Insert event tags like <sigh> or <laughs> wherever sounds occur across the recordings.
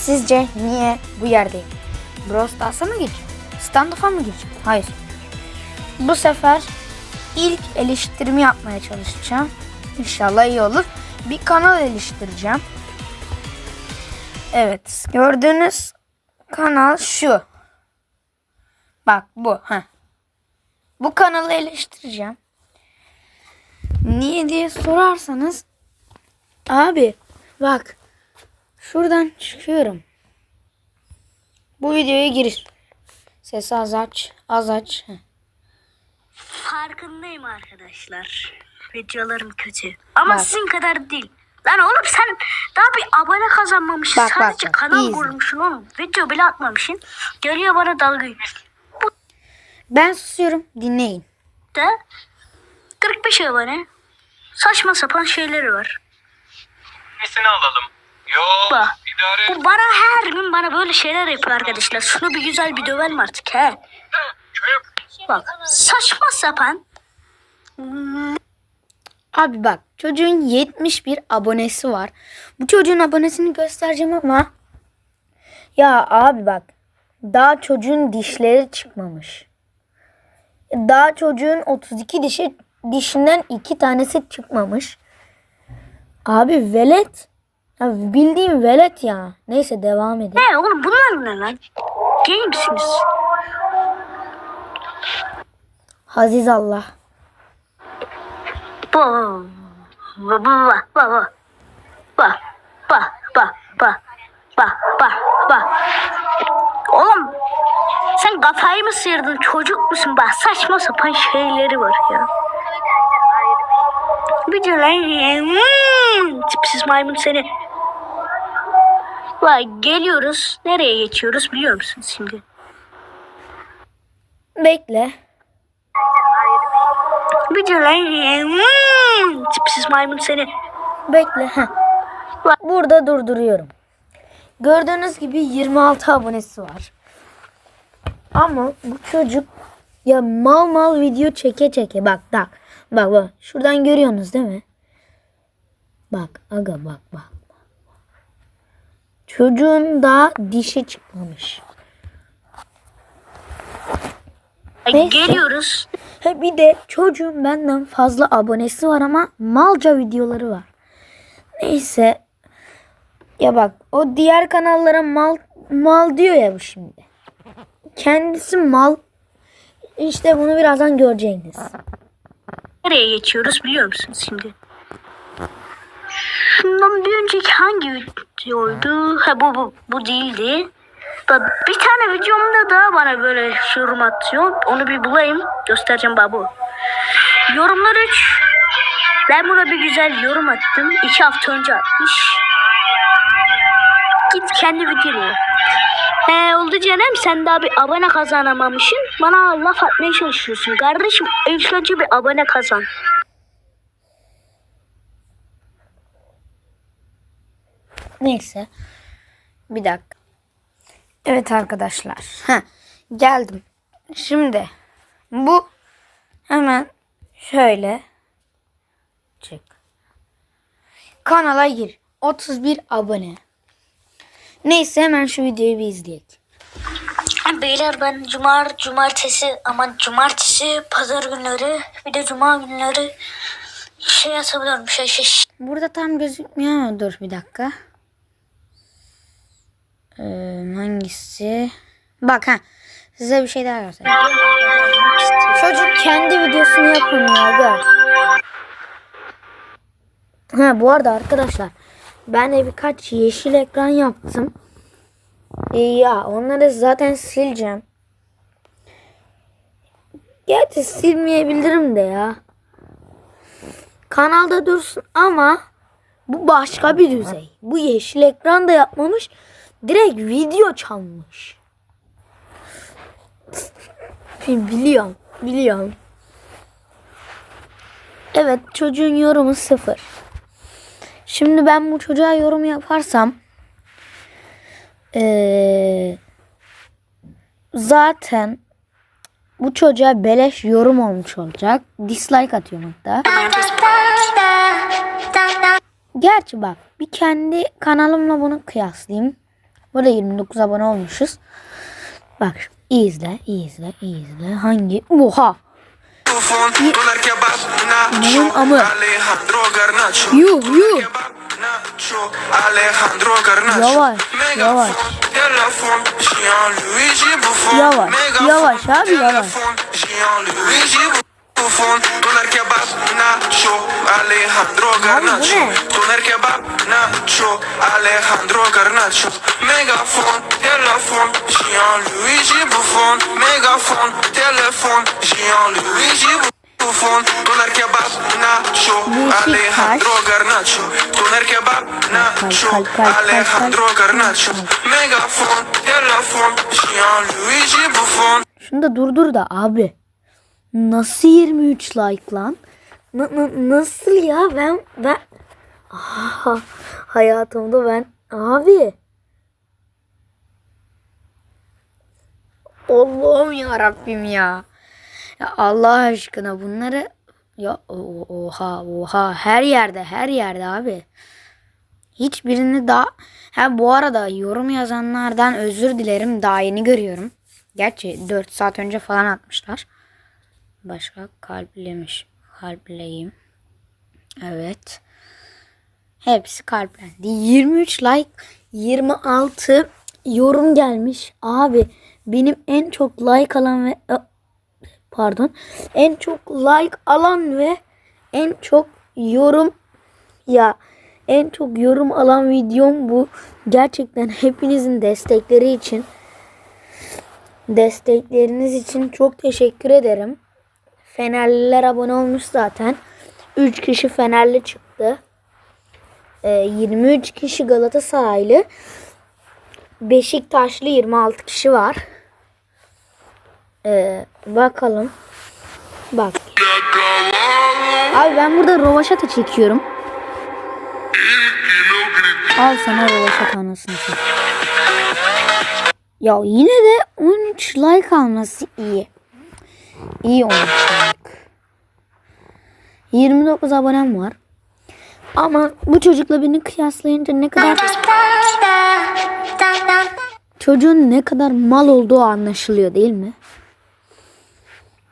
Sizce niye bu yerdeyim? Brawl Stars'a mı gireceğim? Stand-up'a mı gireceğim? Hayır. Bu sefer ilk eleştirimi yapmaya çalışacağım. İnşallah iyi olur. Bir kanal eleştireceğim. Evet. Gördüğünüz kanal şu. Bak bu. Heh. Bu kanalı eleştireceğim. Niye diye sorarsanız abi bak şuradan çıkıyorum. Bu videoya giriş. Sesi az aç. Az aç. Heh. Farkındayım arkadaşlar. Videolarım kötü. Ama Bak. sizin kadar değil. Lan oğlum sen daha bir abone kazanmamışsın. Bak, bak, Sadece bak. kanal İyi izle. kurmuşsun oğlum. Video bile atmamışsın. Geliyor bana dalga geçiyor. Ben susuyorum. Dinleyin. Da 45 abone. Saçma sapan şeyleri var. Nesini alalım? Yo Bak. idare Bu bana her gün bana böyle şeyler yapıyor arkadaşlar. Şunu bir güzel bir dövelim artık he. Bak saçma sapan. Abi bak çocuğun 71 abonesi var. Bu çocuğun abonesini göstereceğim ama ya abi bak daha çocuğun dişleri çıkmamış. Daha çocuğun 32 dişi dişinden iki tanesi çıkmamış. Abi velet. Ya bildiğim velet ya. Neyse devam edelim. Ne oğlum bunlar ne lan? Gay misiniz? Aziz Allah. Bu bu bu bu bu bu bu bu bu bu bu Oğlum sen kafayı mı sıyırdın çocuk musun bak saçma sapan şeyleri var ya. Bir de lan hmm, tipsiz maymun seni. Vay geliyoruz nereye geçiyoruz biliyor musun şimdi? Bekle. Bir hmm, tipsiz maymun seni. Bekle. Heh. Burada durduruyorum. Gördüğünüz gibi 26 abonesi var. Ama bu çocuk ya mal mal video çeke çeke bak bak. Bak bak şuradan görüyorsunuz değil mi? Bak aga bak bak. Çocuğun da dişi çıkmamış. Neyse. Geliyoruz. Bir de çocuğun benden fazla abonesi var ama malca videoları var. Neyse. Ya bak o diğer kanallara mal mal diyor ya bu şimdi. Kendisi mal. İşte bunu birazdan göreceğiniz. Nereye geçiyoruz biliyor musunuz şimdi? Şundan bir önceki hangi videoydu? Ha bu bu, bu değildi. Bak, Bir tane videomda da bana böyle yorum atıyor. Onu bir bulayım. Göstereceğim babu. Yorumlar 3. Ben buna bir güzel yorum attım. 2 hafta önce atmış. Git kendi videonu. He oldu canım sen daha bir abone kazanamamışsın. Bana laf atmaya çalışıyorsun. Kardeşim önce bir abone kazan. Neyse. Bir dakika. Evet arkadaşlar. Heh, geldim. Şimdi bu hemen şöyle çık. Kanala gir. 31 abone. Neyse hemen şu videoyu bir izleyelim. Beyler ben cumar, cumartesi aman cumartesi, pazar günleri bir de cuma günleri şey atabiliyorum şey şey. Burada tam gözükmüyor dur bir dakika. Ee, hangisi? Bak ha. Size bir şey daha göstereyim. Çocuk kendi videosunu yapamıyor aga. Ha bu arada arkadaşlar ben de birkaç yeşil ekran yaptım. Ee, ya onları zaten sileceğim. Gerçi silmeyebilirim de ya. Kanalda dursun ama bu başka bir düzey. Bu yeşil ekran da yapmamış. Direkt video çalmış. Biliyorum. Biliyorum. Evet çocuğun yorumu sıfır. Şimdi ben bu çocuğa yorum yaparsam eee, zaten bu çocuğa beleş yorum olmuş olacak. Dislike atıyorum hatta. Gerçi bak bir kendi kanalımla bunu kıyaslayayım. Burada 29 abone olmuşuz. Bak iyi izle, izle, izle. Hangi? Oha! Bunun amı. Yuh yuh! Yavaş, yavaş. Yavaş, yavaş abi, yavaş. Alejandro Garnacho. ne? Doner kebap, nacho, Alejandro Garnacho. Megafon, telefon, Gianluigi Buffon. Megafon, telefon, Gianluigi Buffon. Doner kebap, nacho. Alejandro Garnacho. Doner kebap, nacho, Alejandro. Garnacho. Megafon, telefon, Gianluigi Buffon. Şunu da durdur da abi. Nasıl 23 like lan? Na- na- nasıl ya ben ben Aha, hayatımda ben abi Allah'ım ya Rabbim ya. Ya Allah aşkına bunları ya oha oha her yerde her yerde abi. Hiçbirini daha ha bu arada yorum yazanlardan özür dilerim daha yeni görüyorum. Gerçi 4 saat önce falan atmışlar. Başka kalplemiş. Kalpleyim. Evet. Hepsi kalplendi. 23 like, 26 yorum gelmiş. Abi benim en çok like alan ve pardon, en çok like alan ve en çok yorum ya en çok yorum alan videom bu. Gerçekten hepinizin destekleri için destekleriniz için çok teşekkür ederim. Fenerliler abone olmuş zaten. 3 kişi Fenerli çıktı. Ee, 23 kişi Galatasaraylı. Beşiktaşlı 26 kişi var. Ee, bakalım. Bak. Abi ben burada rovaşata çekiyorum. Al sana rovaşata anasını satayım. Ya yine de 13 like alması iyi. İyi 13 like. 29 abonem var. Ama bu çocukla beni kıyaslayınca ne kadar çocuğun ne kadar mal olduğu anlaşılıyor değil mi?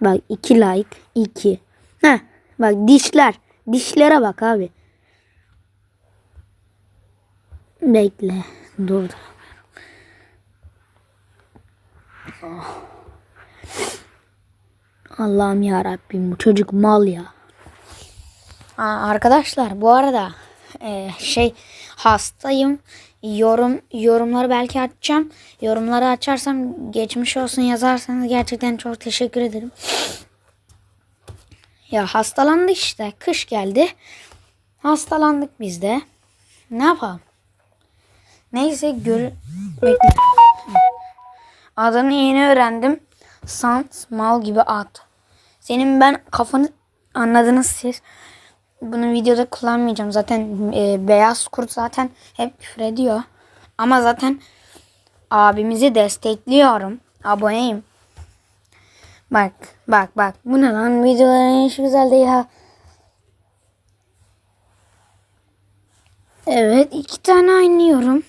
Bak 2 like, 2. Heh, bak dişler. Dişlere bak abi. Bekle. Dur. Allah'ım ya Rabbim bu çocuk mal ya. Aa, arkadaşlar bu arada e, şey hastayım. Yorum yorumları belki açacağım. Yorumları açarsam geçmiş olsun yazarsanız gerçekten çok teşekkür ederim. Ya hastalandık işte. Kış geldi. Hastalandık biz de. Ne yapalım? Neyse gör... Bekle. Adını yeni öğrendim. Sans mal gibi at. Senin ben kafanı anladınız siz. Bunu videoda kullanmayacağım. Zaten e, beyaz kurt zaten hep küfür ediyor. Ama zaten abimizi destekliyorum. Aboneyim. Bak bak bak. Bu ne lan? Videoların hiç güzel değil ha. Evet iki tane oynuyorum.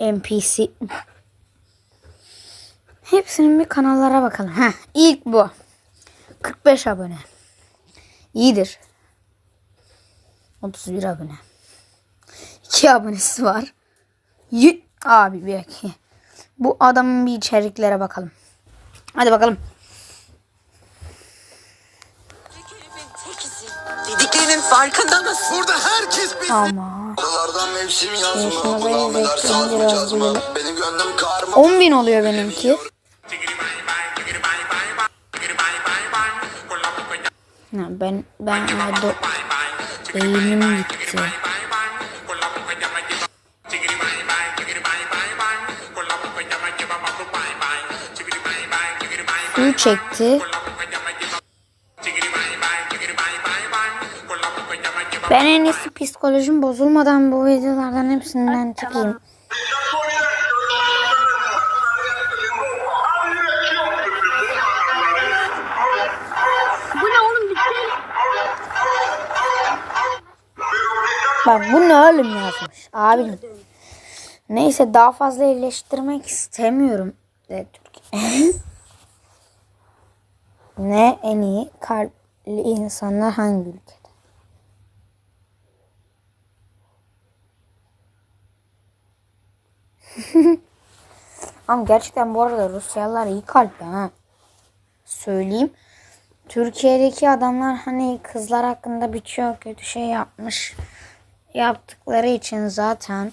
NPC. Hepsinin bir kanallara bakalım. Heh, ilk bu. 45 abone. İyidir. 31 abone. 2 abonesi var. Y Abi bir dakika. Bu adamın bir içeriklere bakalım. Hadi bakalım. Dediklerinin farkında mısın? Burada herkes bir Ama Aralardan mevsim yazma Yaşına sazma biraz gönlüm karma 10 bin oluyor benimki. Ha, ben ben orada beynim gitti. Suyu çekti. Ben en iyisi psikolojim bozulmadan bu videolardan hepsinden çıkayım. Bak bu ne oğlum yazmış. Abim. Neyse daha fazla eleştirmek istemiyorum. Türkiye. <laughs> ne en iyi kalpli insanlar hangi ülkede? <laughs> Ama gerçekten bu arada Rusyalılar iyi kalpli ha. Söyleyeyim. Türkiye'deki adamlar hani kızlar hakkında birçok kötü şey yapmış. Yaptıkları için zaten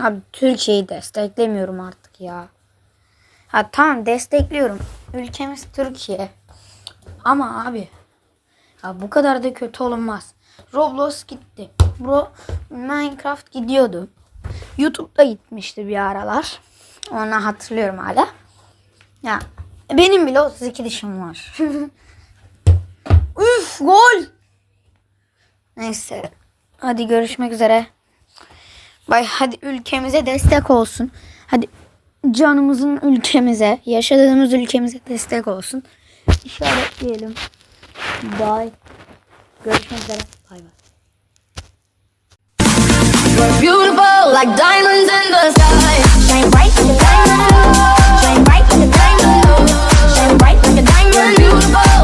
abi Türkiye'yi desteklemiyorum artık ya. Ha tamam destekliyorum. Ülkemiz Türkiye. Ama abi ya bu kadar da kötü olunmaz. Roblox gitti. Bro Minecraft gidiyordu. YouTube'da gitmişti bir aralar. Onu hatırlıyorum hala. Ya benim bile 32 dişim var. <laughs> Üf gol. Neyse. Hadi görüşmek üzere. Bay hadi ülkemize destek olsun. Hadi canımızın ülkemize, yaşadığımız ülkemize destek olsun. İşaretleyelim. Bay. Görüşmek üzere. Bay bay. Beautiful like diamonds in the sky. Shine bright like a diamond. Shine bright like a diamond. Shine bright like a diamond. Beautiful.